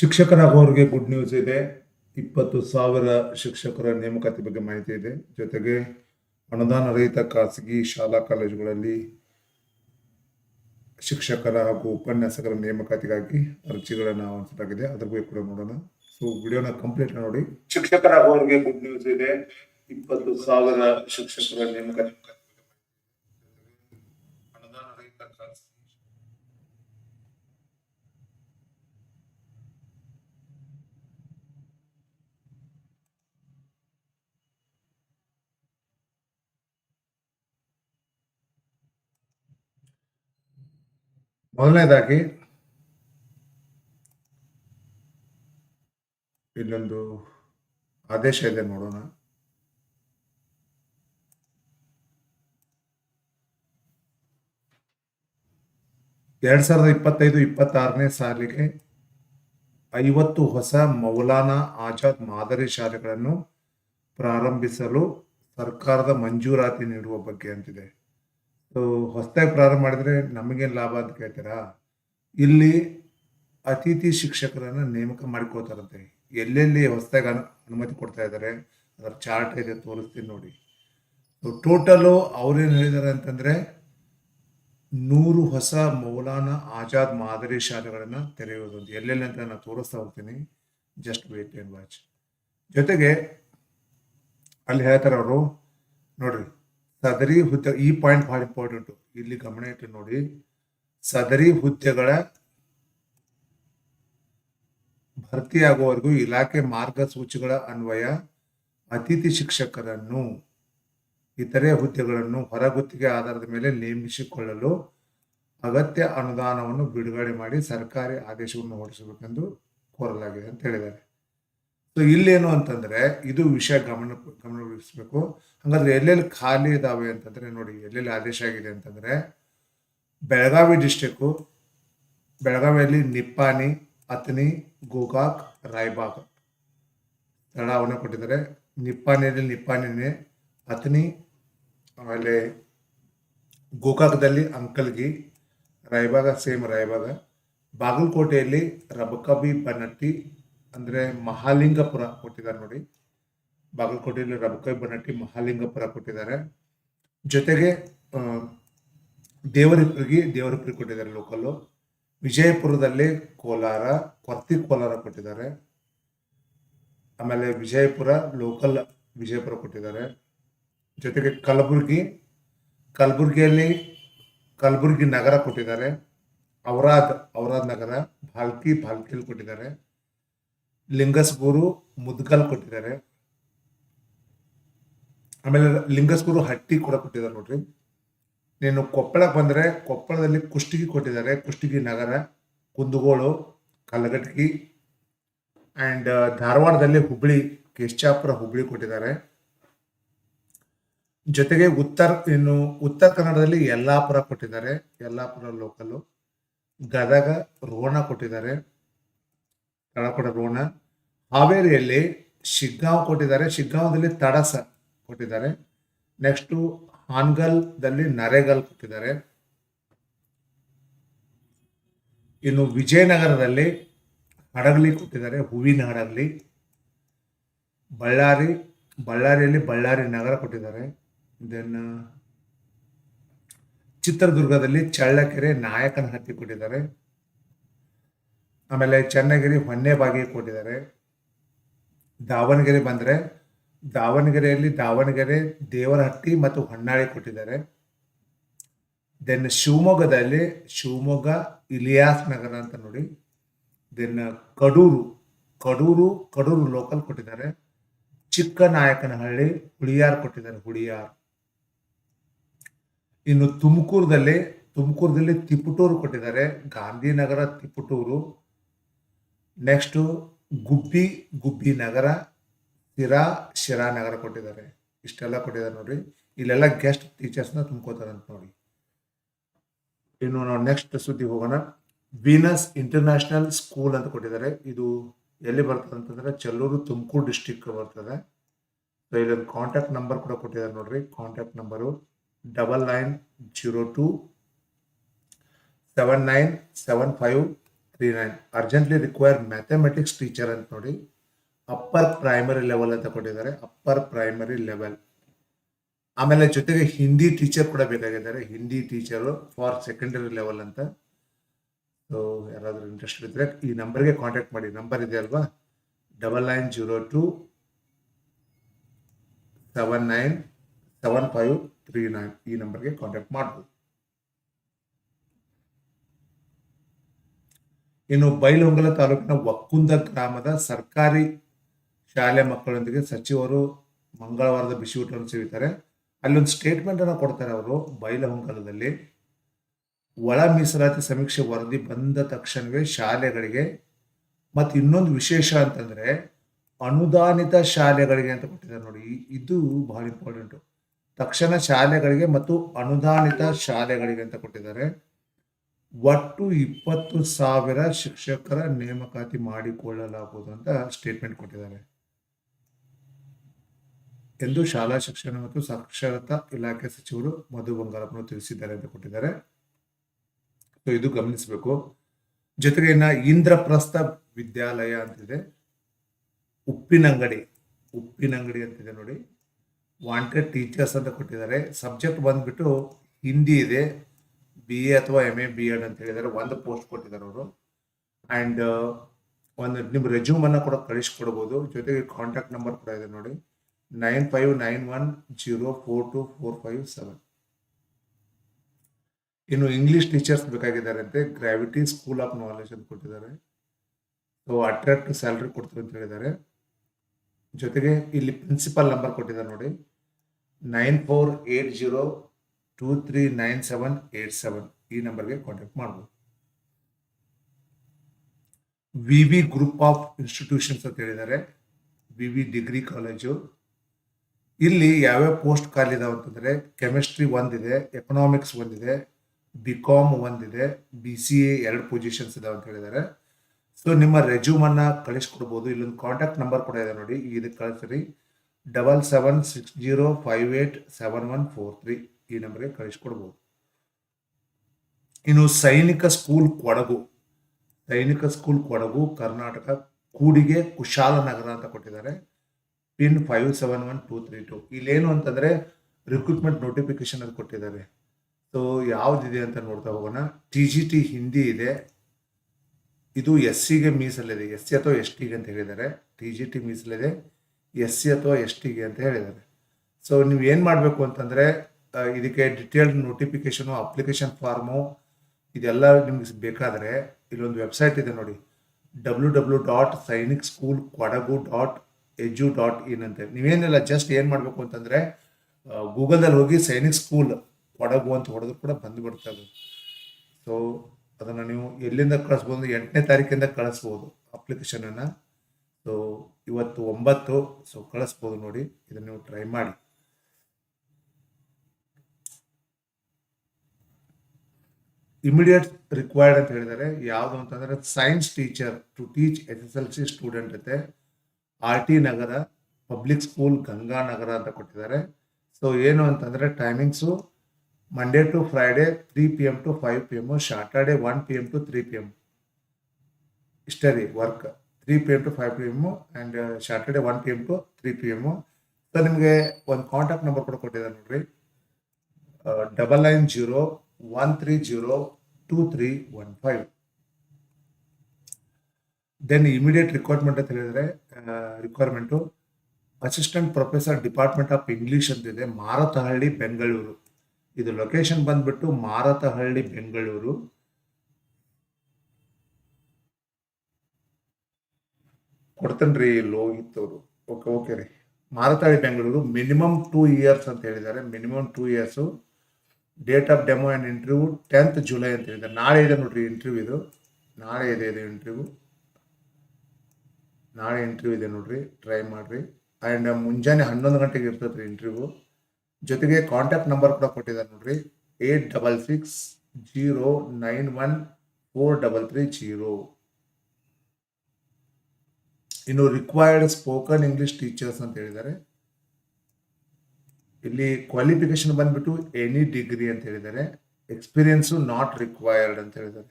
ಶಿಕ್ಷಕರಾಗುವವರಿಗೆ good news ಇದೆ. ಇಪ್ಪತ್ತು ಸಾವಿರ ಶಿಕ್ಷಕರ ನೇಮಕಾತಿ ಬಗ್ಗೆ ಮಾಹಿತಿ ಇದೆ. ಜೊತೆಗೆ ಅನುದಾನ ರಹಿತ ಖಾಸಗಿ ಶಾಲಾ ಕಾಲೇಜುಗಳಲ್ಲಿ ಶಿಕ್ಷಕರ ಹಾಗೂ ಉಪನ್ಯಾಸಕರ ನೇಮಕಾತಿಗಾಗಿ ಅರ್ಜಿಗಳನ್ನು ಆಹ್ವಾನಿಸಲಾಗಿದೆ ಅದ್ರ ಬಗ್ಗೆ ಕೂಡ ನೋಡೋಣ. ಸೊ ವಿಡಿಯೋನ ಕಂಪ್ಲೀಟ್ ನೋಡಿ ಶಿಕ್ಷಕರಾಗುವವರಿಗೆ ಗುಡ್ ನ್ಯೂಸ್ ಇದೆ. ಇಪ್ಪತ್ತು ಸಾವಿರ ಶಿಕ್ಷಕರ ನೇಮಕಾತಿ ಮೊದಲನೇದಾಗಿ ಇಲ್ಲೊಂದು ಆದೇಶ ಇದೆ ನೋಡೋಣ. ಎರಡ್ ಸಾವಿರದ ಇಪ್ಪತ್ತೈದು, ಇಪ್ಪತ್ತಾರನೇ ಸಾಲಿಗೆ ಐವತ್ತು ಹೊಸ ಮೌಲಾನಾ ಆಜಾದ್ ಮಾದರಿ ಶಾಲೆಗಳನ್ನು ಪ್ರಾರಂಭಿಸಲು ಸರ್ಕಾರದ ಮಂಜೂರಾತಿ ನೀಡುವ ಬಗ್ಗೆ ಅಂತಿದೆ. ಸೊ ಹೊಸದಾಗಿ ಪ್ರಾರಂಭ ಮಾಡಿದ್ರೆ ನಮಗೇನು ಲಾಭ ಅಂತ ಕೇಳ್ತೀರಾ? ಇಲ್ಲಿ ಅತಿಥಿ ಶಿಕ್ಷಕರನ್ನ ನೇಮಕ ಮಾಡಿಕೊಳ್ತಾರಂತೆ. ಎಲ್ಲೆಲ್ಲಿ ಹೊಸದಾಗಿ ಅನು, ಅನುಮತಿ ಕೊಡ್ತಾ ಇದ್ದಾರೆ ಅದರ ಚಾರ್ಟ್ ಇದೆ ತೋರಿಸ್ತೀನಿ ನೋಡಿ. ಸೊ ಟೋಟಲು ಅವ್ರೇನು ಹೇಳಿದ್ದಾರೆ ಅಂತಂದ್ರೆ, ನೂರು ಹೊಸ ಮೌಲಾನಾ ಆಜಾದ್ ಮಾದರಿ ಶಾಲೆಗಳನ್ನು ತೆರೆಯುವುದು ಅಂತ. ಎಲ್ಲೆಲ್ಲಿ ಅಂತ ನಾನು ತೋರಿಸ್ತಾ ಹೋಗ್ತೀನಿ. ಜಸ್ಟ್ ವೇಟ್ ಆ್ಯಂಡ್ ವಾಚ್ ಜೊತೆಗೆ, ಅಲ್ಲಿ ಹೇಳ್ತಾರೆ ಅವರು ನೋಡ್ರಿ. ಸದರಿ ಹುದ್ದೆ, ಈ ಪಾಯಿಂಟ್ ಬಹಳ ಇಂಪಾರ್ಟೆಂಟ್ ಇಲ್ಲಿ ಗಮನ ಇಟ್ಟು ನೋಡಿ. ಸದರಿ ಹುದ್ದೆಗಳ ಭರ್ತಿಯಾಗುವವರೆಗೂ ಇಲಾಖೆ ಮಾರ್ಗಸೂಚಿಗಳ ಅನ್ವಯ, ಅತಿಥಿ ಶಿಕ್ಷಕರನ್ನು, ಇತರೆ ಹುದ್ದೆಗಳನ್ನು ಹೊರಗುತ್ತಿಗೆ ಆಧಾರದ ಮೇಲೆ ನೇಮಿಸಿಕೊಳ್ಳಲು ಅಗತ್ಯ ಅನುದಾನವನ್ನು ಬಿಡುಗಡೆ ಮಾಡಿ ಸರ್ಕಾರಿ ಆದೇಶವನ್ನು ಹೊರಡಿಸಬೇಕೆಂದು ಕೋರಲಾಗಿದೆ ಅಂತ ಹೇಳಿದ್ದಾರೆ. ಸೊ ಇಲ್ಲೇನು ಅಂತಂದ್ರೆ ಇದು ವಿಷಯ ಗಮನ ಗಮನವಿರಿಸಬೇಕು ಹಾಗಾದ್ರೆ ಎಲ್ಲೆಲ್ಲಿ ಖಾಲಿ ಇದಾವೆ ಅಂತಂದ್ರೆ ನೋಡಿ, ಎಲ್ಲೆಲ್ಲಿ ಆದೇಶ ಆಗಿದೆ ಅಂತಂದ್ರೆ ಬೆಳಗಾವಿ ಡಿಸ್ಟಿಕ್ಕು ಬೆಳಗಾವಿಯಲ್ಲಿ ನಿಪ್ಪಾನಿ ಅಥನಿ ಗೋಕಾಕ್ ಸ್ಥಳ ಅವನ್ನ ಕೊಟ್ಟಿದ್ದಾರೆ. ನಿಪ್ಪಾನಿಯಲ್ಲಿ ನಿಪ್ಪಾನಿನೇ ಅಥನಿ ಆಮೇಲೆ ಗೋಕಾಕದಲ್ಲಿ ಅಂಕಲ್ಗಿ, ರಾಯ್ಬಾಗ ಸೇಮ್ ರಾಯ್ಬಾಗ. ಬಾಗಲಕೋಟೆಯಲ್ಲಿ ರಬಕಬಿ, ಬನಟ್ಟಿ ಅಂದರೆ ಮಹಾಲಿಂಗಪುರ ಕೊಟ್ಟಿದ್ದಾರೆ ನೋಡಿ. ಬಾಗಲಕೋಟೆಯಲ್ಲಿ ರಬಕೈ ಬನಟ್ಟಿ ಮಹಾಲಿಂಗಪುರ ಕೊಟ್ಟಿದ್ದಾರೆ. ಜೊತೆಗೆ ದೇವರಿಪುರಿಗೆ ದೇವರಿಪ್ರಿಗೆ ಕೊಟ್ಟಿದ್ದಾರೆ ಲೋಕಲ್ಲು ವಿಜಯಪುರದಲ್ಲಿ ಕೋಲಾರ, ಕೊರ್ತಿ ಕೋಲಾರ ಕೊಟ್ಟಿದ್ದಾರೆ. ಆಮೇಲೆ ವಿಜಯಪುರ ಲೋಕಲ್ ವಿಜಯಪುರ ಕೊಟ್ಟಿದ್ದಾರೆ. ಜೊತೆಗೆ ಕಲಬುರಗಿ, ಕಲಬುರಗಿಯಲ್ಲಿ ಕಲಬುರಗಿ ನಗರ ಕೊಟ್ಟಿದ್ದಾರೆ. ಔರಾದ್ ಔರಾದ್ ನಗರ, ಭಾಲ್ಕಿ ಭಾಲ್ಕಿಲ್ ಕೊಟ್ಟಿದ್ದಾರೆ. ಲಿಂಗಸ್ಗೂರು ಮುದ್ಗಲ್ ಕೊಟ್ಟಿದ್ದಾರೆ. ಆಮೇಲೆ ಲಿಂಗಸ್ಗೂರು ಹಟ್ಟಿ ಕೂಡ ಕೊಟ್ಟಿದ್ದಾರೆ ನೋಡ್ರಿ. ನೀನು ಕೊಪ್ಪಳಕ್ಕೆ ಬಂದರೆ ಕೊಪ್ಪಳದಲ್ಲಿ ಕುಷ್ಟಗಿ ಕೊಟ್ಟಿದ್ದಾರೆ. ಕುಷ್ಟಗಿ ನಗರ, ಕುಂದಗೋಳು, ಕಲಘಟಗಿ ಆ್ಯಂಡ್ ಧಾರವಾಡದಲ್ಲಿ ಹುಬ್ಳಿ ಕೇಶಾಪುರ ಹುಬ್ಳಿ ಕೊಟ್ಟಿದ್ದಾರೆ. ಜೊತೆಗೆ ಉತ್ತರ, ಇನ್ನು ಉತ್ತರ ಕನ್ನಡದಲ್ಲಿ ಯಲ್ಲಾಪುರ ಕೊಟ್ಟಿದ್ದಾರೆ. ಯಲ್ಲಾಪುರ ಲೋಕಲ್ಲು ಗದಗ, ರೋಣ ಕೊಟ್ಟಿದ್ದಾರೆ. ತಳಕೊಡ ರೋಣ ಹಾವೇರಿಯಲ್ಲಿ ಶಿಗ್ಗಾಂವ್ ಕೊಟ್ಟಿದ್ದಾರೆ. ಶಿಗ್ಗಾಂವದಲ್ಲಿ ತಡಸ ಕೊಟ್ಟಿದ್ದಾರೆ. ನೆಕ್ಸ್ಟು ಹಾನ್ಗಲ್ದಲ್ಲಿ ನರೇಗಲ್ ಕೊಟ್ಟಿದ್ದಾರೆ. ಇನ್ನು ವಿಜಯನಗರದಲ್ಲಿ ಹಡಗಲಿ ಕೊಟ್ಟಿದ್ದಾರೆ. ಹೂವಿನ ಹಡಗಲಿ. ಬಳ್ಳಾರಿ, ಬಳ್ಳಾರಿಯಲ್ಲಿ ಬಳ್ಳಾರಿ ನಗರ ಕೊಟ್ಟಿದ್ದಾರೆ. ದೆನ್ ಚಿತ್ರದುರ್ಗದಲ್ಲಿ ಚಳ್ಳಕೆರೆ ನಾಯಕನಹಟ್ಟಿ ಕೊಟ್ಟಿದ್ದಾರೆ. ಆಮೇಲೆ ಚನ್ನಗಿರಿ ಹೊನ್ನೆಬಾಗಿ ಕೊಟ್ಟಿದ್ದಾರೆ. ದಾವಣಗೆರೆ ಬಂದರೆ ದಾವಣಗೆರೆಯಲ್ಲಿ ದಾವಣಗೆರೆ, ದೇವರಹಟ್ಟಿ ಮತ್ತು ಹೊನ್ನಾಳಿ ಕೊಟ್ಟಿದ್ದಾರೆ. ದೆನ್ ಶಿವಮೊಗ್ಗದಲ್ಲಿ ಶಿವಮೊಗ್ಗ, ಇಲಿಯಾಸ್ ನಗರ ಅಂತ ನೋಡಿ. ದೆನ್ ಕಡೂರು ಕಡೂರು ಕಡೂರು ಲೋಕಲ್ ಕೊಟ್ಟಿದ್ದಾರೆ. ಚಿಕ್ಕನಾಯಕನಹಳ್ಳಿ, ಹುಳಿಯಾರ್ ಕೊಟ್ಟಿದ್ದಾರೆ, ಹುಳಿಯಾರ್. ಇನ್ನು ತುಮಕೂರದಲ್ಲಿ ತುಮಕೂರದಲ್ಲಿ ತಿಪುಟೂರು ಕೊಟ್ಟಿದ್ದಾರೆ. ಗಾಂಧಿನಗರ, ತಿಪಟೂರು. ನೆಕ್ಸ್ಟು ಗುಬ್ಬಿ ಗುಬ್ಬಿ ನಗರ, ಶಿರಾ ಶಿರಾ ನಗರ ಕೊಟ್ಟಿದ್ದಾರೆ. ಇಷ್ಟೆಲ್ಲ ಕೊಟ್ಟಿದ್ದಾರೆ ನೋಡ್ರಿ. ಇಲ್ಲೆಲ್ಲ ಗೆಸ್ಟ್ ಟೀಚರ್ಸ್ನ ಅಂತ ನೋಡಿ. ಇನ್ನು ನಾವು ನೆಕ್ಸ್ಟ್ ಸುದ್ದಿ ಹೋಗೋಣ. ವೀನಸ್ ಇಂಟರ್ನ್ಯಾಷನಲ್ ಸ್ಕೂಲ್ ಅಂತ ಕೊಟ್ಟಿದ್ದಾರೆ. ಇದು ಎಲ್ಲಿ ಬರ್ತದೆ ಅಂತಂದ್ರೆ ಚೆಲ್ಲೂರು ತುಮಕೂರು ಡಿಸ್ಟಿಕ್ ಬರ್ತದೆ. ಸೊ ಇಲ್ಲೊಂದು ಕಾಂಟ್ಯಾಕ್ಟ್ ನಂಬರ್ ಕೂಡ ಕೊಟ್ಟಿದ್ದಾರೆ ನೋಡ್ರಿ. Contact number double nine zero two seven nine seven five three nine urgently require mathematics teacher ಅಂತ ನೋಡಿ ಅಪ್ಪರ್ ಪ್ರೈಮರಿ ಲೆವೆಲ್ ಅಂತ ಕೊಟ್ಟಿದ್ದಾರೆ. ಅಪ್ಪರ್ ಪ್ರೈಮರಿ ಲೆವೆಲ್ ಆಮೇಲೆ ಜೊತೆಗೆ ಹಿಂದಿ ಟೀಚರ್ ಕೂಡ ಬೇಕಾಗಿದ್ದಾರೆ. Hindi teacher for secondary level ಅಂತ. ಸೊ ಯಾರಾದರೂ ಇಂಟ್ರೆಸ್ಟ್ ಇದ್ದರೆ ಈ ನಂಬರ್ಗೆ ಕಾಂಟ್ಯಾಕ್ಟ್ ಮಾಡಿ. ನಂಬರ್ ಇದೆ ಅಲ್ವಾ? Double nine zero two seven nine seven five three nine ಈ ನಂಬರ್ಗೆ ಕಾಂಟ್ಯಾಕ್ಟ್ ಮಾಡ್ಬೋದು. ಇನ್ನು ಬೈಲಹೊಂಗಲ ತಾಲೂಕಿನ ಒಕ್ಕುಂದ ಗ್ರಾಮದ ಸರ್ಕಾರಿ ಶಾಲೆ ಮಕ್ಕಳೊಂದಿಗೆ ಸಚಿವರು ಮಂಗಳವಾರದ ಬಿಸಿ ಊಟವನ್ನು ಸೇವಿತಾರೆ ಅಲ್ಲೊಂದು ಸ್ಟೇಟ್ಮೆಂಟ್ ಅನ್ನು ಕೊಡ್ತಾರೆ ಅವರು ಬೈಲಹೊಂಗಲದಲ್ಲಿ. ಒಳ ಮೀಸಲಾತಿ ಸಮೀಕ್ಷೆ ವರದಿ ಬಂದ ತಕ್ಷಣವೇ ಶಾಲೆಗಳಿಗೆ ಮತ್ತು ಇನ್ನೊಂದು ವಿಶೇಷ ಅಂತಂದ್ರೆ ಅನುದಾನಿತ ಶಾಲೆಗಳಿಗೆ ಅಂತ ಕೊಟ್ಟಿದ್ದಾರೆ ನೋಡಿ. ಇದು ಬಹಳ ಇಂಪಾರ್ಟೆಂಟು ತಕ್ಷಣ ಶಾಲೆಗಳಿಗೆ ಮತ್ತು ಅನುದಾನಿತ ಶಾಲೆಗಳಿಗೆ ಅಂತ ಕೊಟ್ಟಿದ್ದಾರೆ. ಒಟ್ಟು ಇಪ್ಪತ್ತು ಸಾವಿರ ಶಿಕ್ಷಕರ ನೇಮಕಾತಿ ಮಾಡಿಕೊಳ್ಳಲಾಗುವುದು ಅಂತ ಸ್ಟೇಟ್ಮೆಂಟ್ ಕೊಟ್ಟಿದ್ದಾರೆ. ಎಂದು ಶಾಲಾ ಶಿಕ್ಷಣ ಮತ್ತು ಸಾಕ್ಷರತಾ ಇಲಾಖೆ ಸಚಿವರು ಮಧು ಬಂಗಾರಪ್ಪನ ತಿಳಿಸಿದ್ದಾರೆ ಅಂತ ಕೊಟ್ಟಿದ್ದಾರೆ. ಸೊ ಇದು ಗಮನಿಸಬೇಕು. ಜೊತೆಗೆ ಇಂದ್ರಪ್ರಸ್ಥ ವಿದ್ಯಾಲಯ ಅಂತಿದೆ. ಉಪ್ಪಿನಂಗಡಿ ಉಪ್ಪಿನಂಗಡಿ ಅಂತಿದೆ ನೋಡಿ. ವಾಂಟೆಡ್ ಟೀಚರ್ಸ್ ಅಂತ ಕೊಟ್ಟಿದ್ದಾರೆ. ಸಬ್ಜೆಕ್ಟ್ ಬಂದ್ಬಿಟ್ಟು ಹಿಂದಿ ಇದೆ. ಬಿ ಎ ಅಥವಾ ಎಂ ಎ ಬಿ ಎಡ್ ಅಂತ ಹೇಳಿದಾರೆ ಒಂದು ಪೋಸ್ಟ್ ಕೊಟ್ಟಿದ್ದಾರೆ ಅವರು. ಆ್ಯಂಡ್ ಒಂದು ನಿಮ್ಮ ರೆಸ್ಯೂಮನ್ನು ಕೂಡ ಕಳಿಸ್ಕೊಡ್ಬೋದು. ಜೊತೆಗೆ ಕಾಂಟ್ಯಾಕ್ಟ್ ನಂಬರ್ ಕೂಡ ಇದೆ ನೋಡಿ. Nine five nine one zero four two four five seven ಇನ್ನು ಇಂಗ್ಲೀಷ್ ಟೀಚರ್ಸ್ ಬೇಕಾಗಿದ್ದಾರೆ ಅಂತೆ ಗ್ರಾವಿಟಿ ಸ್ಕೂಲ್ ಆಫ್ ನಾಲೆಜ್ ಅಂತ ಕೊಟ್ಟಿದ್ದಾರೆ. ಸೊ ಅಟ್ರಾಕ್ಟ್ ಸ್ಯಾಲ್ರಿ ಕೊಡ್ತೀವಿ ಅಂತ ಹೇಳಿದ್ದಾರೆ. ಜೊತೆಗೆ ಇಲ್ಲಿ ಪ್ರಿನ್ಸಿಪಲ್ ನಂಬರ್ ಕೊಟ್ಟಿದ್ದಾರೆ ನೋಡಿ. Nine four eight zero two three nine seven eight seven ಈ ನಂಬರ್ಗೆ ಕಾಂಟ್ಯಾಕ್ಟ್ ಮಾಡ್ಬೋದು. V V group of institutions ಅಂತ ಹೇಳಿದ್ದಾರೆ. ವಿ ವಿ ಡಿಗ್ರಿ ಕಾಲೇಜು ಇಲ್ಲಿ ಯಾವ್ಯಾವ ಪೋಸ್ಟ್ ಖಾಲಿ ಇದಾವೆ ಅಂತಂದರೆ ಕೆಮಿಸ್ಟ್ರಿ ಒಂದಿದೆ ಎಕನಾಮಿಕ್ಸ್ ಒಂದಿದೆ ಬಿ ಕಾಮ್ ಒಂದಿದೆ ಬಿ ಸಿ ಎ ಎರಡು ಪೊಸಿಷನ್ಸ್ ಇದಾವೆ ಅಂತ ಹೇಳಿದ್ದಾರೆ. ಸೊ ನಿಮ್ಮ ರೆಜ್ಯೂಮನ್ನು ಕಳಿಸ್ಕೊಡ್ಬೋದು. ಇಲ್ಲೊಂದು ಕಾಂಟ್ಯಾಕ್ಟ್ ನಂಬರ್ ಕೂಡ ಇದೆ ನೋಡಿ. ಇದಕ್ಕೆ ಕಳಿಸ್ರಿ. Double seven six zero five eight seven one four three ಈ ನಂಬರ್ಗೆ ಕಳಿಸ್ಕೊಡ್ಬೋದು. ಇನ್ನು ಸೈನಿಕ ಸ್ಕೂಲ್ ಕೊಡಗು, ಸೈನಿಕ ಸ್ಕೂಲ್ ಕೊಡಗು, ಕರ್ನಾಟಕ ಕೂಡಿಗೆ ಕುಶಾಲನಗರ ಅಂತ ಕೊಟ್ಟಿದ್ದಾರೆ. Pin five seven one two three two ಇಲ್ಲೇನು ಅಂತಂದ್ರೆ ರಿಕ್ರೂಟ್ಮೆಂಟ್ ನೋಟಿಫಿಕೇಶನ್ ಅದು ಕೊಟ್ಟಿದ್ದಾರೆ. ಸೊ ಯಾವುದಿದೆ ಅಂತ ನೋಡ್ತಾ ಹೋಗೋಣ. ಟಿ ಜಿ ಟಿ ಹಿಂದಿ ಇದೆ. ಇದು ಎಸ್ ಸಿಗೆ ಮೀಸಲಿದೆ. ಎಸ್ ಸಿ ಅಥವಾ ಎಸ್ ಟಿಗೆ ಅಂತ ಹೇಳಿದ್ದಾರೆ. ಟಿ ಜಿ ಟಿ ಮೀಸಲಿದೆ. ಎಸ್ ಸಿ ಅಥವಾ ಎಸ್ ಟಿಗೆ ಅಂತ ಹೇಳಿದ್ದಾರೆ. ಸೊ ನೀವು ಏನು ಮಾಡಬೇಕು ಅಂತಂದರೆ ಇದಕ್ಕೆ ಡಿಟೇಲ್ಡ್ ನೋಟಿಫಿಕೇಶನು ಅಪ್ಲಿಕೇಶನ್ ಫಾರ್ಮು ಇದೆಲ್ಲ ನಿಮ್ಗೆ ಬೇಕಾದರೆ ಇಲ್ಲೊಂದು ವೆಬ್ಸೈಟ್ ಇದೆ ನೋಡಿ. W W dot Sainik school Kodagu dot edu dot in ಅಂತ. ನೀವೇನಿಲ್ಲ ಜಸ್ಟ್ ಏನು ಮಾಡಬೇಕು ಅಂತಂದರೆ ಗೂಗಲ್ದಲ್ಲಿ ಹೋಗಿ ಸೈನಿಕ್ ಸ್ಕೂಲ್ ಕೊಡಗು ಅಂತ ಹೊಡೆದ್ರು ಕೂಡ ಬಂದು ಅದು. ಸೊ ಅದನ್ನು ನೀವು ಎಲ್ಲಿಂದ ಕಳಿಸ್ಬೋದು? ಎಂಟನೇ ತಾರೀಕಿಂದ ಕಳಿಸ್ಬೋದು ಅಪ್ಲಿಕೇಶನನ್ನು ಸೊ ಇವತ್ತು ಒಂಬತ್ತು ಸೊ ಕಳಿಸ್ಬೋದು ನೋಡಿ. ಇದನ್ನು ನೀವು ಟ್ರೈ ಮಾಡಿ. ಇಮಿಡಿಯೇಟ್ ರಿಕ್ವೈರ್ಡ್ ಅಂತ ಹೇಳಿದ್ದಾರೆ. ಯಾವುದು ಅಂತಂದರೆ science teacher to teach S S L C student ಜೊತೆ R T Nagar public school Ganganagar ಅಂತ ಕೊಟ್ಟಿದ್ದಾರೆ. ಸೊ ಏನು ಅಂತಂದ್ರೆ timings Monday to Friday three P M to five P M Saturday one P M to three P M ಇಷ್ಟೇ ರೀ work three P M to five P M and Saturday one P M to three P M so ನಿಮಗೆ ಒಂದು contact number ಕೂಡ ಕೊಟ್ಟಿದ್ದಾರೆ ನೋಡ್ರಿ. Double nine zero one three zero two three one five then immediate requirement ಅಂತ ಹೇಳಿದ್ರೆ requirement assistant professor department of English ಅಂತಿದೆ ಮಾರತಹಳ್ಳಿ, ಬೆಂಗಳೂರು. ಇದು location ಬಂದ್ಬಿಟ್ಟು ಮಾರತಹಳ್ಳಿ, ಬೆಂಗಳೂರು. ಕೊಡ್ತೇನ್ರಿ ಅವರು. ಓಕೆ ಓಕೆ ರೀ. Marathahalli, Bengaluru minimum two years ಅಂತ ಹೇಳಿದ್ದಾರೆ minimum two years date of demo and interview tenth July ಅಂತ ಹೇಳಿದ್ದಾರೆ. ನಾಳೆ ಇದೆ ನೋಡ್ರಿ ಇಂಟರ್ವ್ಯೂ ಇದು. ನಾಳೆ ಇದೆ ಇದೆ ಇಂಟರ್ವ್ಯೂ ನಾಳೆ ಇಂಟರ್ವ್ಯೂ ಇದೆ ನೋಡ್ರಿ. ಟ್ರೈ ಮಾಡಿರಿ. ಆ್ಯಂಡ್ ಮುಂಜಾನೆ ಹನ್ನೊಂದು ಗಂಟೆಗೆ ಇರ್ತದೆ ರೀ ಇಂಟರ್ವ್ಯೂ ಜೊತೆಗೆ ಕಾಂಟ್ಯಾಕ್ಟ್ ನಂಬರ್ ಕೂಡ ಕೊಟ್ಟಿದ್ದಾರೆ ನೋಡ್ರಿ. Eight double six zero nine one four double three zero ಇನ್ನು ರಿಕ್ವೈರ್ಡ್ ಸ್ಪೋಕನ್ ಇಂಗ್ಲೀಷ್ ಟೀಚರ್ಸ್ ಅಂತ ಹೇಳಿದ್ದಾರೆ. ಇಲ್ಲಿ ಕ್ವಾಲಿಫಿಕೇಶನ್ ಬಂದ್ಬಿಟ್ಟು ಎನಿ ಡಿಗ್ರಿ ಅಂತ ಹೇಳಿದ್ದಾರೆ. ಎಕ್ಸ್ಪೀರಿಯನ್ಸು ನಾಟ್ ರಿಕ್ವೈರ್ಡ್ ಅಂತ ಹೇಳಿದ್ದಾರೆ.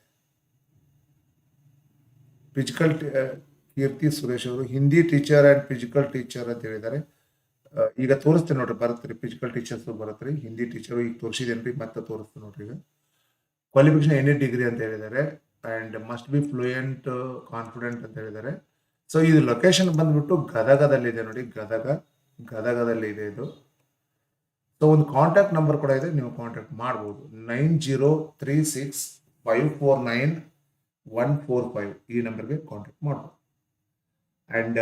ಫಿಸಿಕಲ್ ಕೀರ್ತಿ ಸುರೇಶ್ ಅವರು Hindi teacher and physical teacher ಅಂತ ಹೇಳಿದ್ದಾರೆ. ಈಗ ತೋರಿಸ್ತೇನೆ ನೋಡ್ರಿ ಫಿಜಿಕಲ್ ಫಿಸಿಕಲ್ ಟೀಚರ್ಸ್ ಬರುತ್ತೆ ರೀ. ಹಿಂದಿ ಟೀಚರು ಈಗ ತೋರಿಸಿದೇನ್ರಿ ಮತ್ತೆ ತೋರಿಸ್ತೇನೆ ನೋಡ್ರಿ ಈಗ. ಕ್ವಾಲಿಫಿಕೇಶನ್ ಎನಿ ಡಿಗ್ರಿ ಅಂತ ಹೇಳಿದ್ದಾರೆ. And must be fluent confident ಅಂತ ಹೇಳಿದ್ದಾರೆ. ಸೊ ಇದು ಲೊಕೇಶನ್ ಬಂದ್ಬಿಟ್ಟು ಗದಗದಲ್ಲಿದೆ ನೋಡಿ, ಗದಗ ಗದಗದಲ್ಲಿ ಇದೆ ಇದು. ಸೊ ಒಂದು ಕಾಂಟ್ಯಾಕ್ಟ್ ನಂಬರ್ ಕೂಡ ಇದೆ, ನೀವು ಕಾಂಟ್ಯಾಕ್ಟ್ ಮಾಡ್ಬೋದು. Nine zero three six five four nine one four five ಈ ನಂಬರ್ಗೆ ಕಾಂಟ್ಯಾಕ್ಟ್ ಮಾಡ್ಬೋದು. ಆ್ಯಂಡ್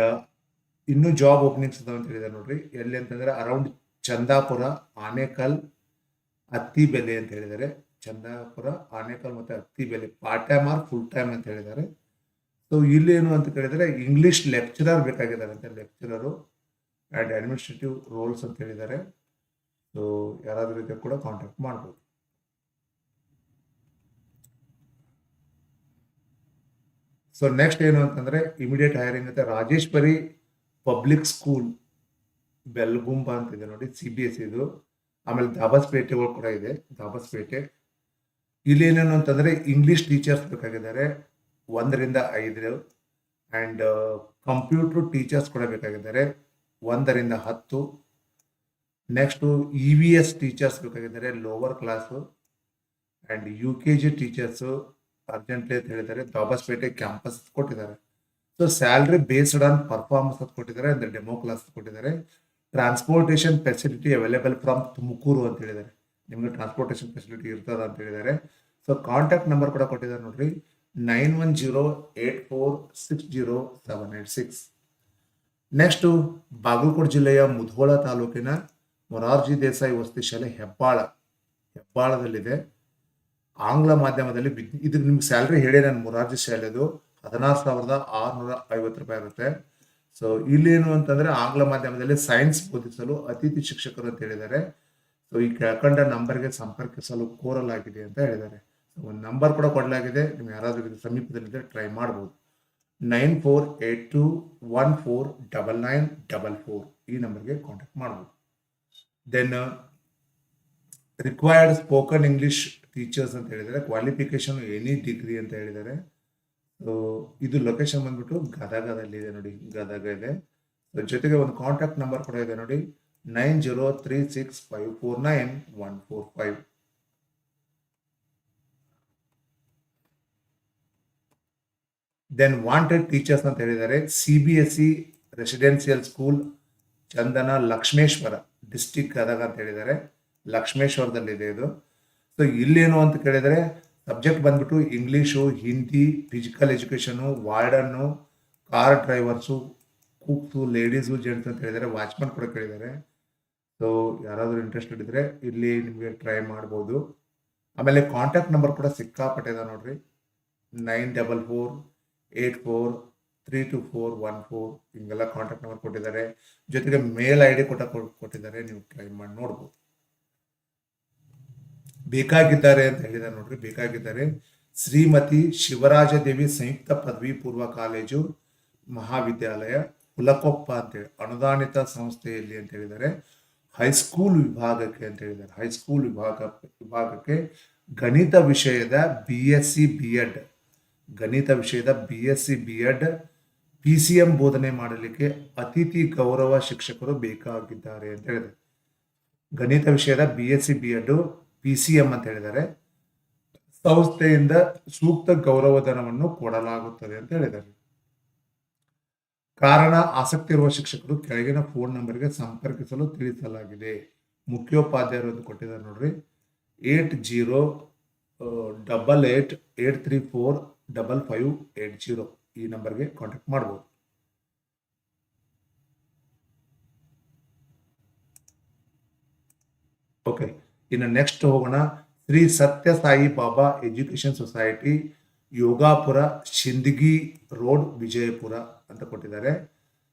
ಇನ್ನೂ ಜಾಬ್ ಓಪನಿಂಗ್ಸ್ ಇದಾವೆ ಅಂತ ಹೇಳಿದ್ದಾರೆ ನೋಡ್ರಿ. ಎಲ್ಲಿ ಅಂತಂದ್ರೆ ಅರೌಂಡ್ ಚಂದಾಪುರ, ಆನೇಕಲ್, ಅತ್ತಿಬೆಲೆ ಅಂತ ಹೇಳಿದ್ದಾರೆ ಚಂದಾಪುರ, ಆನೇಕಲ್ ಮತ್ತು Attibele part time or full time ಅಂತ ಹೇಳಿದ್ದಾರೆ ಸೊ ಇಲ್ಲಿ ಏನು ಅಂತ ಕೇಳಿದರೆ ಇಂಗ್ಲಿಷ್ ಲೆಕ್ಚರರ್ ಬೇಕಾಗಿದ್ದಾರೆ ಅಂತ ಲೆಕ್ಚರರು ಆ್ಯಂಡ್ ಅಡ್ಮಿನಿಸ್ಟ್ರೇಟಿವ್ ರೋಲ್ಸ್ ಅಂತ ಹೇಳಿದ್ದಾರೆ ಸೊ ಯಾರಾದರೂ ಇದ್ರೆ ಕೂಡ ಕಾಂಟ್ಯಾಕ್ಟ್ ಮಾಡ್ಬೋದು. ಸೊ ನೆಕ್ಸ್ಟ್ ಏನು ಅಂತಂದ್ರೆ ಇಮಿಡಿಯೇಟ್ ಹೈರಿಂಗ್ ಅಂತ ರಾಜೇಶ್ವರಿ ಪಬ್ಲಿಕ್ ಸ್ಕೂಲ್ ಬೆಲ್ಗುಂಬ ಅಂತ ಇದೆ ನೋಡಿ ಸಿ ಬಿ ಎಸ್ ಇದು. ಆಮೇಲೆ ದಾಬಸ್ಪೇಟೆ ಕೂಡ ಇದೆ, ದಾಬಸ್ಪೇಟೆ. ಇಲ್ಲಿ ಏನೇನು ಅಂತಂದ್ರೆ ಇಂಗ್ಲಿಷ್ ಟೀಚರ್ಸ್ ಬೇಕಾಗಿದ್ದಾರೆ, ಒಂದರಿಂದ ಐದು. ಆ್ಯಂಡ್ ಕಂಪ್ಯೂಟರ್ ಟೀಚರ್ಸ್ ಕೂಡ ಬೇಕಾಗಿದ್ದಾರೆ, ಒಂದರಿಂದ ಹತ್ತು. Next E V S teachers ಬೇಕಾಗಿದ್ದಾರೆ lower class and U K G teachers urgently ಅಂತ ಹೇಳಿದ್ದಾರೆ ದಾಬಸ್ಪೇಟೆ ಕ್ಯಾಂಪಸ್ ಕೊಟ್ಟಿದ್ದಾರೆ. So salary based on performance ಅಂತ ಕೊಟ್ಟಿದ್ದಾರೆ, ಅಂದ್ರೆ ಡೆಮೋ ಕ್ಲಾಸ್ ಕೊಟ್ಟಿದ್ದಾರೆ. Transportation facility available from Tumkur ಅಂತ ಹೇಳಿದ್ದಾರೆ. ನಿಮಗೆ ಟ್ರಾನ್ಸ್ಪೋರ್ಟೇಷನ್ ಫೆಸಿಲಿಟಿ ಇರ್ತದ ಅಂತ ಹೇಳಿದ್ದಾರೆ. ಸೊ ಕಾಂಟ್ಯಾಕ್ಟ್ ನಂಬರ್ ಕೂಡ ಕೊಟ್ಟಿದ್ದಾರೆ ನೋಡ್ರಿ. Nine one zero eight four six zero seven eight six next Bagalkote ಜಿಲ್ಲೆಯ ಮುಧೋಳ ತಾಲೂಕಿನ ಮೊರಾರ್ಜಿ ದೇಸಾಯಿ ವಸತಿ ಶಾಲೆ ಹೆಬ್ಬಾಳ, ಹೆಬ್ಬಾಳದಲ್ಲಿದೆ. ಆಂಗ್ಲ ಮಾಧ್ಯಮದಲ್ಲಿ ಇದು ನಿಮ್ಗೆ ಸ್ಯಾಲ್ರಿ ಹೇಳಿ ನಾನು ಮೊರಾರ್ಜಿ ಶಾಲೆದು. ಹದಿನಾರು ಸಾವಿರದ ಆರುನೂರ ಐವತ್ತು ರೂಪಾಯಿ ಇರುತ್ತೆ ಸೊ ಇಲ್ಲೇನು ಅಂತಂದ್ರೆ ಆಂಗ್ಲ ಮಾಧ್ಯಮದಲ್ಲಿ ಸೈನ್ಸ್ ಬೋಧಿಸಲು ಅತಿಥಿ ಶಿಕ್ಷಕರು ಅಂತ ಹೇಳಿದ್ದಾರೆ. ಸೊ ಈ ಕೆಳಕಂಡ ನಂಬರ್ಗೆ ಸಂಪರ್ಕಿಸಲು ಕೋರಲಾಗಿದೆ ಅಂತ ಹೇಳಿದ್ದಾರೆ. ಒಂದು ನಂಬರ್ ಕೂಡ ಕೊಡಲಾಗಿದೆ. ನೀವು ಯಾರಾದರೂ ಸಮೀಪದಲ್ಲಿದ್ದರೆ ಟ್ರೈ ಮಾಡ್ಬೋದು. Nine four eight two one four double nine double four ಈ ನಂಬರ್ಗೆ ಕಾಂಟ್ಯಾಕ್ಟ್ ಮಾಡ್ಬೋದು. Then required spoken English teachers ಅಂತ ಹೇಳಿದ್ದಾರೆ. ಕ್ವಾಲಿಫಿಕೇಶನ್ ಎನಿ ಡಿಗ್ರಿ ಅಂತ ಹೇಳಿದ್ದಾರೆ. ಸೊ ಇದು ಲೊಕೇಶನ್ ಬಂದ್ಬಿಟ್ಟು ಗದಗದಲ್ಲಿ ಇದೆ ನೋಡಿ. ಗದಗ ಇದೆ. ಜೊತೆಗೆ ಒಂದು ಕಾಂಟ್ಯಾಕ್ಟ್ ನಂಬರ್ ಕೂಡ ಇದೆ ನೋಡಿ. Nine zero three six five four nine one four five then wanted teachers ಅಂತ ಹೇಳಿದ್ದಾರೆ. C B S C residential school Chandana Lakshmeshwar district Gadag ಅಂತ ಹೇಳಿದ್ದಾರೆ ಲಕ್ಷ್ಮೇಶ್ವರದಲ್ಲಿದೆ ಇದು. ಸೊ ಇಲ್ಲೇನು ಅಂತ ಕೇಳಿದರೆ ಸಬ್ಜೆಕ್ಟ್ ಬಂದ್ಬಿಟ್ಟು English, Hindi physical education warden car drivers cooks ladies gents ಅಂತ ಹೇಳಿದ್ದಾರೆ ವಾಚ್ಮನ್ ಕೂಡ ಕೇಳಿದ್ದಾರೆ. ಸೊ ಯಾರಾದರೂ ಇಂಟ್ರೆಸ್ಟೆಡ್ ಇದ್ದರೆ ಇಲ್ಲಿ ನಿಮಗೆ ಟ್ರೈ ಮಾಡ್ಬೋದು. ಆಮೇಲೆ ಕಾಂಟ್ಯಾಕ್ಟ್ ನಂಬರ್ ಕೂಡ ಸಿಕ್ಕಾಪಟ್ಟೆ ಇದೆ ನೋಡ್ರಿ. Nine double four eight four three two four one four ಹಿಂಗೆಲ್ಲ ಕಾಂಟ್ಯಾಕ್ಟ್ ನಂಬರ್ ಕೊಟ್ಟಿದ್ದಾರೆ. ಜೊತೆಗೆ ಮೇಲ್ ಐ ಡಿ ಕೂಡ ಕೊಟ್ಟಿದ್ದಾರೆ. ನೀವು ಟ್ರೈ ಮಾಡಿ ನೋಡ್ಬೋದು. ಬೇಕಾಗಿದ್ದಾರೆ ಅಂತ ಹೇಳಿದ್ದಾರೆ ನೋಡ್ರಿ. ಬೇಕಾಗಿದ್ದಾರೆ. ಶ್ರೀಮತಿ ಶಿವರಾಜ ದೇವಿ ಸಂಯುಕ್ತ ಪದವಿ ಪೂರ್ವ ಕಾಲೇಜು ಮಹಾವಿದ್ಯಾಲಯ, ಹುಲಕೊಪ್ಪ ಅಂತೇಳಿ ಅನುದಾನಿತ ಸಂಸ್ಥೆಯಲ್ಲಿ ಅಂತ ಹೇಳಿದ್ದಾರೆ. ಹೈಸ್ಕೂಲ್ ವಿಭಾಗಕ್ಕೆ ಅಂತ ಹೇಳಿದ್ದಾರೆ. ಹೈಸ್ಕೂಲ್ ವಿಭಾಗ, ವಿಭಾಗಕ್ಕೆ ಗಣಿತ ವಿಷಯದ B S C B Ed ಗಣಿತ ವಿಷಯದ B S C B Ed P C M ಬೋಧನೆ ಮಾಡಲಿಕ್ಕೆ ಅತಿಥಿ ಗೌರವ ಶಿಕ್ಷಕರು ಬೇಕಾಗಿದ್ದಾರೆ ಅಂತ ಹೇಳಿದೆ ಗಣಿತ ವಿಷಯದ B S C B Ed P C M ಅಂತ ಹೇಳಿದ್ದಾರೆ. ಸಂಸ್ಥೆಯಿಂದ ಸೂಕ್ತ ಗೌರವಧನವನ್ನು ಕೊಡಲಾಗುತ್ತದೆ ಅಂತ ಹೇಳಿದ್ದಾರೆ. ಕಾರಣ, ಆಸಕ್ತಿ ಇರುವ ಶಿಕ್ಷಕರು ಕೆಳಗಿನ ಫೋನ್ ನಂಬರ್ಗೆ ಸಂಪರ್ಕಿಸಲು ತಿಳಿಸಲಾಗಿದೆ. ಮುಖ್ಯೋಪಾಧ್ಯಾಯರು ಅಂತ ಕೊಟ್ಟಿದ್ದಾರೆ ನೋಡ್ರಿ. Eight zero double eight eight three four, double five, eight zero. ಈ ನಂಬರ್ಗೆ ಕಾಂಟ್ಯಾಕ್ಟ್ ಮಾಡ್ಬೋದು. ಓಕೆ ಇನ್ನು ನೆಕ್ಸ್ಟ್ ಹೋಗೋಣ. Shri Satya Sai Baba education society Yogapur, Sindagi road, Vijayapura ಅಂತ ಕೊಟ್ಟಿದ್ದಾರೆ.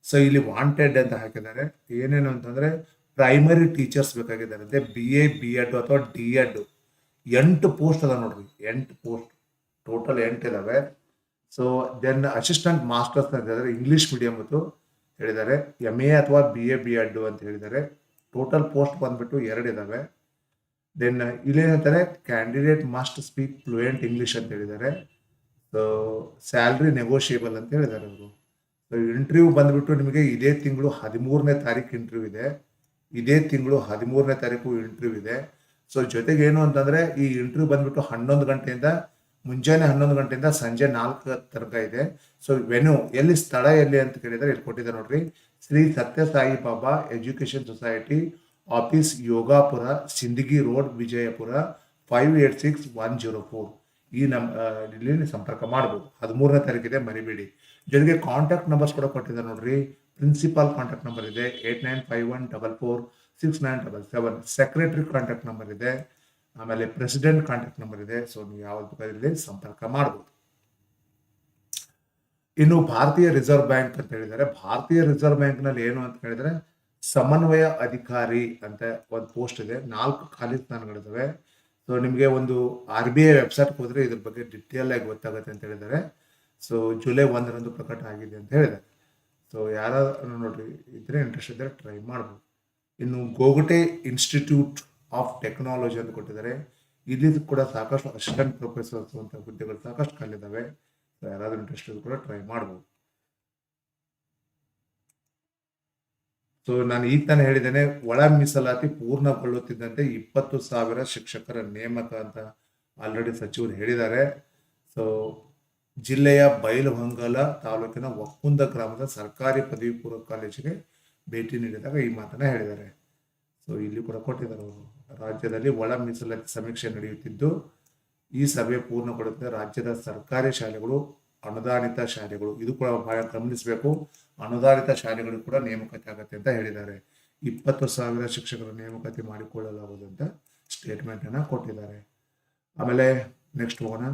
ಸೊ ಇಲ್ಲಿ ವಾಂಟೆಡ್ ಅಂತ ಹಾಕಿದ್ದಾರೆ. ಏನೇನು ಅಂತಂದ್ರೆ ಪ್ರೈಮರಿ ಟೀಚರ್ಸ್ ಬೇಕಾಗಿದ್ದಾರೆ ಅಂದ್ರೆ ಬಿ ಎ ಬಿ ಎಡ್ ಅಥವಾ ಡಿ ಎಡ್ ಎಂಟು ಪೋಸ್ಟ್ ಅದ ನೋಡ್ರಿ. ಎಂಟು ಪೋಸ್ಟ್ ಟೋಟಲ್ ಎಂಟು ಇದಾವೆ. ಸೊ ದೆನ್ ಅಸಿಸ್ಟೆಂಟ್ ಮಾಸ್ಟರ್ಸ್ ಅಂತ ಹೇಳಿದರೆ ಇಂಗ್ಲೀಷ್ ಮೀಡಿಯಂ ಅದು ಹೇಳಿದ್ದಾರೆ ಎಂ ಎ ಅಥವಾ ಬಿ ಎ ಬಿ ಎಡ್ ಅಂತ ಹೇಳಿದ್ದಾರೆ. ಟೋಟಲ್ ಪೋಸ್ಟ್ ಬಂದ್ಬಿಟ್ಟು ಎರಡು ಇದ್ದಾವೆ then ಇಲ್ಲೇನಂತಾರೆ candidate must speak fluent English ಅಂತ ಹೇಳಿದ್ದಾರೆ. ಸೊ ಸ್ಯಾಲ್ರಿ ನೆಗೋಷಿಯೇಬಲ್ ಅಂತ ಹೇಳಿದ್ದಾರೆ ಅವರು. ಸೊ ಇಂಟರ್ವ್ಯೂ ಬಂದ್ಬಿಟ್ಟು ನಿಮಗೆ ಇದೇ ತಿಂಗಳು ಹದಿಮೂರನೇ ತಾರೀಕು ಇಂಟರ್ವ್ಯೂ ಇದೆ. ಇದೇ ತಿಂಗಳು ಹದಿಮೂರನೇ ತಾರೀಕು ಇಂಟರ್ವ್ಯೂ ಇದೆ. ಸೊ ಜೊತೆಗೆ ಏನು ಅಂತಂದರೆ, ಈ ಇಂಟರ್ವ್ಯೂ ಬಂದ್ಬಿಟ್ಟು ಹನ್ನೊಂದು ಗಂಟೆಯಿಂದ ಮುಂಜಾನೆ ಹನ್ನೊಂದು ಗಂಟೆಯಿಂದ ಸಂಜೆ ನಾಲ್ಕು ತನಕ ಇದೆ. ಸೊ ವೆನ್ಯೂ ಎಲ್ಲಿ, ಸ್ಥಳ ಎಲ್ಲಿ ಅಂತ ಕೇಳಿದ್ರೆ ಇಲ್ಲಿ ಕೊಟ್ಟಿದ್ದಾರೆ ನೋಡ್ರಿ. Shri Satya Sai Baba education society office Yogapur, Sindagi road, Vijayapura five eight six one zero four ಈ ನಮ್ ಇಲ್ಲಿ ಸಂಪರ್ಕ ಮಾಡ್ಬೋದು. ಹದಿಮೂರನೇ ತಾರೀಕಿದೆ ಮರಿಬೇಡಿ. ಜೊತೆಗೆ ಕಾಂಟ್ಯಾಕ್ಟ್ ನಂಬರ್ಸ್ ಕೂಡ ಕೊಟ್ಟಿದ್ದಾರೆ ನೋಡ್ರಿ. ಪ್ರಿನ್ಸಿಪಾಲ್ ಕಾಂಟ್ಯಾಕ್ಟ್ ನಂಬರ್ ಇದೆ eight nine five one double four six nine double seven secretary contact number ಇದೆ. ಆಮೇಲೆ ಪ್ರೆಸಿಡೆಂಟ್ ಕಾಂಟ್ಯಾಕ್ಟ್ ನಂಬರ್ ಇದೆ. ಸೊ ನೀವು ಯಾವ ಬೇಕಾದ್ರೆ ಸಂಪರ್ಕ ಮಾಡ್ಬೋದು. ಇನ್ನು ಭಾರತೀಯ ರಿಸರ್ವ್ ಬ್ಯಾಂಕ್ ಅಂತ ಹೇಳಿದರೆ, ಭಾರತೀಯ ರಿಸರ್ವ್ ಬ್ಯಾಂಕ್ನಲ್ಲಿ ಏನು ಅಂತ ಹೇಳಿದ್ರೆ, ಸಮನ್ವಯ ಅಧಿಕಾರಿ ಅಂತ ಒಂದು ಪೋಸ್ಟ್ ಇದೆ. ನಾಲ್ಕು ಖಾಲಿ ಸ್ಥಾನಗಳಿದ್ದಾವೆ. ಸೊ ನಿಮಗೆ ಒಂದು ಆರ್ ಬಿ ಐ ವೆಬ್ಸೈಟ್ ಹೋದ್ರೆ ಇದ್ರ ಬಗ್ಗೆ ಡಿಟೇಲ್ ಆಗಿ ಗೊತ್ತಾಗುತ್ತೆ ಅಂತ ಹೇಳಿದರೆ ಸೊ ಜುಲೈ ಒಂದರಂದು ಪ್ರಕಟ ಆಗಿದೆ ಅಂತ ಹೇಳಿದ್ದಾರೆ. ಸೊ ಯಾರಾದ್ರೂ ನೋಡ್ರಿ, ಇದ್ರೆ ಇಂಟ್ರೆಸ್ಟ್ ಇದ್ದರೆ ಟ್ರೈ ಮಾಡ್ಬೋದು. ಇನ್ನು ಗೋಗಟೆ ಇನ್ಸ್ಟಿಟ್ಯೂಟ್ ಆಫ್ ಟೆಕ್ನಾಲಜಿ ಅಂತ ಕೊಟ್ಟಿದ್ದಾರೆ. ಇಲ್ಲಿ ಕೂಡ ಸಾಕಷ್ಟು ಅಸಿಸ್ಟೆಂಟ್ ಪ್ರೊಫೆಸರ್ಸ್ ಅಂತ ಹುದ್ದೆಗಳು ಸಾಕಷ್ಟು ಖಾಲಿದಾವೆ ಸೊ ಯಾರಾದ್ರೂ ಇಂಟ್ರೆಸ್ಟ್ ಕೂಡ ಟ್ರೈ ಮಾಡ್ಬೋದು. ಸೊ ನಾನು ಈಗ ತಾನೇ ಹೇಳಿದ್ದೇನೆ, ಒಳ ಮೀಸಲಾತಿ ಪೂರ್ಣಗೊಳ್ಳುತ್ತಿದ್ದಂತೆ ಇಪ್ಪತ್ತು ಸಾವಿರ ಶಿಕ್ಷಕರ ನೇಮಕ ಅಂತ ಆಲ್ರೆಡಿ ಸಚಿವರು ಹೇಳಿದ್ದಾರೆ. ಸೊ ಜಿಲ್ಲೆಯ ಬೈಲಹೊಂಗಲ ತಾಲೂಕಿನ ಒಕ್ಕುಂದ ಗ್ರಾಮದ ಸರ್ಕಾರಿ ಪದವಿ ಪೂರ್ವ ಕಾಲೇಜಿಗೆ ಭೇಟಿ ನೀಡಿದಾಗ ಈ ಮಾತನ್ನ ಹೇಳಿದ್ದಾರೆ. ಸೊ ಇಲ್ಲಿ ಕೂಡ ಕೊಟ್ಟಿದ್ದಾರೆ ಅವರು. ರಾಜ್ಯದಲ್ಲಿ ಒಳ ಮೀಸಲಾತಿ ಸಮೀಕ್ಷೆ ನಡೆಯುತ್ತಿದ್ದು, ಈ ಸಭೆ ಪೂರ್ಣಗೊಳ್ಳುತ್ತದೆ ರಾಜ್ಯದ ಸರ್ಕಾರಿ ಶಾಲೆಗಳು, ಅನುದಾನಿತ ಶಾಲೆಗಳು. ಇದು ಕೂಡ ಬಹಳ ಗಮನಿಸಬೇಕು. ಅನುದಾನಿತ ಶಾಲೆಗಳು ಕೂಡ ನೇಮಕಾತಿ ಆಗುತ್ತೆ ಅಂತ ಹೇಳಿದ್ದಾರೆ. ಇಪ್ಪತ್ತು ಸಾವಿರ ಶಿಕ್ಷಕರ ನೇಮಕಾತಿ ಮಾಡಿಕೊಳ್ಳಲಾಗುವುದು ಅಂತ ಸ್ಟೇಟ್ಮೆಂಟ್ ಅನ್ನ ಕೊಟ್ಟಿದ್ದಾರೆ. ಆಮೇಲೆ ನೆಕ್ಸ್ಟ್ ಹೋಗೋಣ.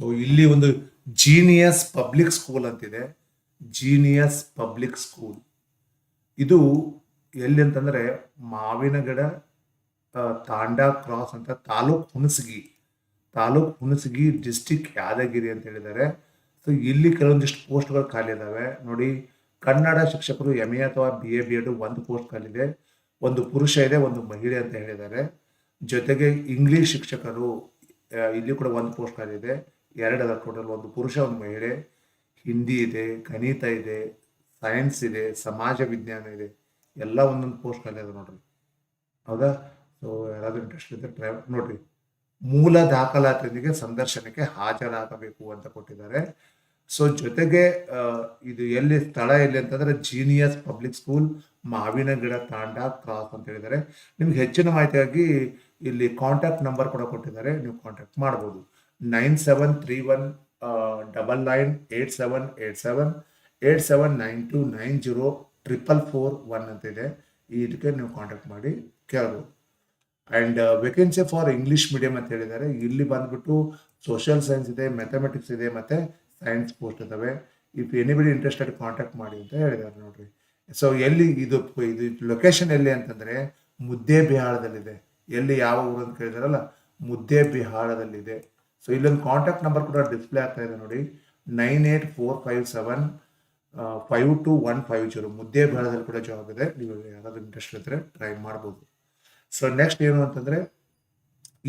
ಇಲ್ಲಿ ಒಂದು ಜೀನಿಯಸ್ ಪಬ್ಲಿಕ್ ಸ್ಕೂಲ್ ಅಂತಿದೆ. ಜೀನಿಯಸ್ ಪಬ್ಲಿಕ್ ಸ್ಕೂಲ್ ಇದು ಎಲ್ಲಿ ಅಂತಂದ್ರೆ ಮಾವಿನ ಗಿಡ ತಾಂಡಾ ಕ್ರಾಸ್ ಅಂತ ತಾಲೂಕ್ ಹುಣಸಗಿ ತಾಲೂಕ್ ಹುಣಸಗಿ ಡಿಸ್ಟಿಕ್ ಯಾದಗಿರಿ ಅಂತ ಹೇಳಿದ್ದಾರೆ. ಸೊ ಇಲ್ಲಿ ಕೆಲವೊಂದಿಷ್ಟು ಪೋಸ್ಟ್ಗಳು ಖಾಲಿ ಇದ್ದಾವೆ ನೋಡಿ, ಕನ್ನಡ ಶಿಕ್ಷಕರು ಎಂ ಎ ಅಥವಾ ಬಿ ಎ ಬಿ ಎಡ್ ಒಂದು ಪೋಸ್ಟ್ ಖಾಲಿ ಇದೆ. ಒಂದು ಪುರುಷ ಇದೆ, ಒಂದು ಮಹಿಳೆ ಅಂತ ಹೇಳಿದ್ದಾರೆ. ಜೊತೆಗೆ ಇಂಗ್ಲಿಷ್ ಶಿಕ್ಷಕರು ಇಲ್ಲಿ ಕೂಡ ಒಂದು ಪೋಸ್ಟ್ ಖಾಲಿ ಇದೆ. ಎರಡದ ಟೋಟಲ್ ಒಂದು ಪುರುಷ, ಒಂದು ಮಹಿಳೆ. ಹಿಂದಿ ಇದೆ, ಗಣಿತ ಇದೆ ಸೈನ್ಸ್ ಇದೆ, ಸಮಾಜ ವಿಜ್ಞಾನ ಇದೆ. ಎಲ್ಲ ಒಂದೊಂದು ಪೋಸ್ಟ್ ಖಾಲಿ ಇದೆ ನೋಡ್ರಿ. ಹೌದಾ? ಸೊ ಯಾರಾದ್ರೂ ಇಂಟ್ರೆಸ್ಟ್ ಇದ್ದರೆ ಟ್ರೈ ನೋಡ್ರಿ ಮೂಲ ದಾಖಲಾತಿಯೊಂದಿಗೆ ಸಂದರ್ಶನಕ್ಕೆ ಹಾಜರಾಗಬೇಕು ಅಂತ ಕೊಟ್ಟಿದ್ದಾರೆ. ಸೊ ಜೊತೆಗೆ ಇದು ಎಲ್ಲಿ ಸ್ಥಳ ಎಲ್ಲಿ ಅಂತಂದ್ರೆ ಜೀನಿಯಸ್ ಪಬ್ಲಿಕ್ ಸ್ಕೂಲ್ ಮಾವಿನ ಗಿಡ ತಾಂಡ ಕ್ರಾಸ್ ಅಂತ ಹೇಳಿದ್ದಾರೆ. ನಿಮ್ಗೆ ಹೆಚ್ಚಿನ ಮಾಹಿತಿಯಾಗಿ ಇಲ್ಲಿ ಕಾಂಟ್ಯಾಕ್ಟ್ ನಂಬರ್ ಕೂಡ ಕೊಟ್ಟಿದ್ದಾರೆ. ನೀವು ಕಾಂಟ್ಯಾಕ್ಟ್ ಮಾಡ್ಬೋದು. Nine seven three one double nine eight seven eight seven eight seven nine two nine zero triple four one ಅಂತ ಇದೆ. ಇದಕ್ಕೆ ನೀವು ಕಾಂಟ್ಯಾಕ್ಟ್ ಮಾಡಿ ಕೇಳ್ಬೋದು. And vacancy for English medium ಅಂತ ಹೇಳಿದ್ದಾರೆ, ಇಲ್ಲಿ ಬಂದ್ಬಿಟ್ಟು ಸೋಷಿಯಲ್ ಸೈನ್ಸ್ ಇದೆ ಮ್ಯಾಥಮೆಟಿಕ್ಸ್ ಇದೆ, ಮತ್ತು ಸೈನ್ಸ್ ಪೋಸ್ಟ್ ಇದಾವೆ. ಇಫ್ ಎನಿಬಡಿ ಇಂಟ್ರೆಸ್ಟೆಡ್ ಕಾಂಟ್ಯಾಕ್ಟ್ ಮಾಡಿ ಅಂತ ಹೇಳಿದ್ದಾರೆ ನೋಡ್ರಿ. ಸೊ ಎಲ್ಲಿ ಇದು ಇದು ಲೊಕೇಶನ್ ಎಲ್ಲಿ ಅಂತಂದರೆ ಮುದ್ದೆ ಬಿಹಾರದಲ್ಲಿದೆ. ಎಲ್ಲಿ ಯಾವ ಊರು ಅಂತ ಕೇಳಿದಾರಲ್ಲ, ಮುದ್ದೆ ಬಿಹಾರದಲ್ಲಿದೆ. ಸೊ ಇಲ್ಲೊಂದು ಕಾಂಟ್ಯಾಕ್ಟ್ ನಂಬರ್ ಕೂಡ ಡಿಸ್ಪ್ಲೇ ಆಗ್ತಾ ಇದೆ ನೋಡಿ. Nine eight four five seven five two one five zero ಮುದ್ದೆ ಬಿಹಾರದಲ್ಲಿ ಕೂಡ ಜಾಬ್ ಇದೆ. ನೀವು ಯಾರಾದ್ರೂ ಇಂಟ್ರೆಸ್ಟ್ ಇದ್ದರೆ ಟ್ರೈ ಮಾಡ್ಬೋದು. ಸೊ ನೆಕ್ಸ್ಟ್ ಏನು ಅಂತಂದ್ರೆ,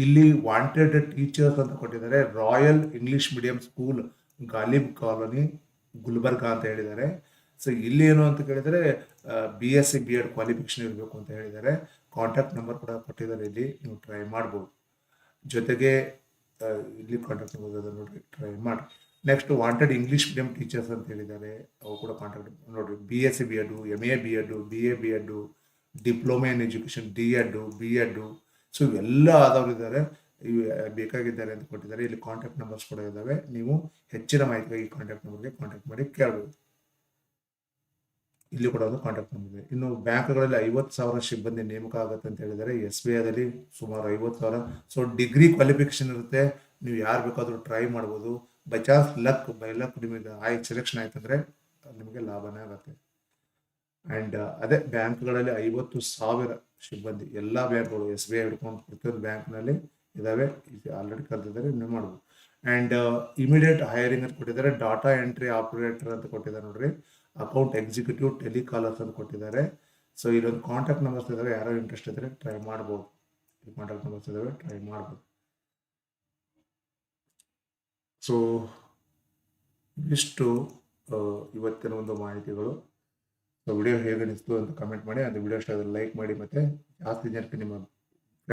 ಇಲ್ಲಿ ವಾಂಟೆಡ್ ಟೀಚರ್ಸ್ ಅಂತ ಕೊಟ್ಟಿದ್ದಾರೆ. Royal English medium school Ghalib colony Gulbarga ಅಂತ ಹೇಳಿದ್ದಾರೆ. ಸೊ ಇಲ್ಲಿ ಏನು ಅಂತ ಕೇಳಿದರೆ B S C B Ed qualification ಇರಬೇಕು ಅಂತ ಹೇಳಿದ್ದಾರೆ. ಕಾಂಟ್ಯಾಕ್ಟ್ ನಂಬರ್ ಕೂಡ ಕೊಟ್ಟಿದ್ದಾರೆ ಇಲ್ಲಿ. ನೀವು ಟ್ರೈ ಮಾಡ್ಬೋದು. ಜೊತೆಗೆ ಇಲ್ಲಿ ಕಾಂಟ್ಯಾಕ್ಟ್ ನಂಬರ್ ನೋಡಿರಿ. ಟ್ರೈ ಮಾಡಿ. Next wanted English medium teachers ಅಂತ ಹೇಳಿದ್ದಾರೆ. ಅವು ಕೂಡ ಕಾಂಟ್ಯಾಕ್ಟ್ ನೋಡ್ರಿ. B S C B Ed M A B Ed B A B Ed diploma in education D Ed, B Ed. So ಇವೆಲ್ಲ ಆದವರು ಇದ್ದಾರೆ. ಇವು, ಬೇಕಾಗಿದ್ದಾರೆ ಅಂತ ಕೊಟ್ಟಿದ್ದಾರೆ. ಇಲ್ಲಿ ಕಾಂಟ್ಯಾಕ್ಟ್ ನಂಬರ್ಸ್ ಕೂಡ ಇದ್ದಾವೆ. ನೀವು ಹೆಚ್ಚಿನ ಮಾಹಿತಿಗಾಗಿ ಕಾಂಟ್ಯಾಕ್ಟ್ ನಂಬರ್ಗೆ ಕಾಂಟ್ಯಾಕ್ಟ್ ಮಾಡಿ ಕೇಳಬಹುದು ಇಲ್ಲಿ ಕೂಡ ಒಂದು ಕಾಂಟ್ಯಾಕ್ಟ್ ನಂಬರ್ ಇದೆ. ಇನ್ನು ಬ್ಯಾಂಕ್ಗಳಲ್ಲಿ ಐವತ್ತು ಸಾವಿರ ಸಿಬ್ಬಂದಿ ನೇಮಕ ಆಗುತ್ತೆ ಅಂತ ಹೇಳಿದರೆ ಎಸ್ ಬಿ ಐದಲ್ಲಿ ಸುಮಾರು ಐವತ್ತು ಸಾವಿರ. ಸೊ ಡಿಗ್ರಿ ಕ್ವಾಲಿಫಿಕೇಶನ್ ಇರುತ್ತೆ. ನೀವು ಯಾರು ಬೇಕಾದರೂ ಟ್ರೈ ಮಾಡ್ಬೋದು. By chance luck by luck ನಿಮಗೆ ಆಯ್ ಸೆಲೆಕ್ಷನ್ ಆಯ್ತಂದ್ರೆ ನಿಮಗೆ ಲಾಭನೇ ಆಗುತ್ತೆ. ಅಂಡ್ ಅದೇ ಬ್ಯಾಂಕ್ಗಳಲ್ಲಿ ಐವತ್ತು ಸಾವಿರ ಸಿಬ್ಬಂದಿ, ಎಲ್ಲ ಬ್ಯಾಂಕ್ಗಳು, ಎಸ್ ಬಿ ಐ ಹಿಡ್ಕೊಂಡು ಪ್ರತಿಯೊಂದು ಬ್ಯಾಂಕ್ನಲ್ಲಿ ಇದಾವೆ. ಆಲ್ರೆಡಿ ಕರೆದಿದ್ದಾರೆ ನೀವು ಮಾಡ್ಬೋದು. ಆ್ಯಂಡ್ ಇಮಿಡಿಯೇಟ್ ಹೈರಿಂಗ್ ಅಂತ ಕೊಟ್ಟಿದ್ದಾರೆ ಡಾಟಾ ಎಂಟ್ರಿ ಆಪರೇಟರ್ ಅಂತ ಕೊಟ್ಟಿದ್ದಾರೆ ನೋಡ್ರಿ. ಅಕೌಂಟ್ ಎಕ್ಸಿಕ್ಯೂಟಿವ್ ಟೆಲಿಕಾಲರ್ಸ್ ಅಂತ ಕೊಟ್ಟಿದ್ದಾರೆ. ಸೊ ಇಲ್ಲೊಂದು ಕಾಂಟ್ಯಾಕ್ಟ್ ನಂಬರ್ಸ್ ಇದಾವೆ, ಯಾರೋ ಇಂಟ್ರೆಸ್ಟ್ ಇದ್ರೆ ಟ್ರೈ ಮಾಡ್ಬೋದು. ಕಾಂಟ್ಯಾಕ್ಟ್ ನಂಬರ್ಸ್ ಇದಾವೆ ಟ್ರೈ ಮಾಡ್ಬೋದು. ಸೊ ಇಷ್ಟು ಇವತ್ತಿನ ಒಂದು ಮಾಹಿತಿಗಳು. ಸೊ ವಿಡಿಯೋ ಹೇಗೆ ಅನಿಸ್ತು ಅಂತ ಕಮೆಂಟ್ ಮಾಡಿ, ಅದು ವಿಡಿಯೋ ಇಷ್ಟ ಲೈಕ್ ಮಾಡಿ ಮತ್ತೆ ಜಾಸ್ತಿ ಜನಕ್ಕೆ ನಿಮ್ಮ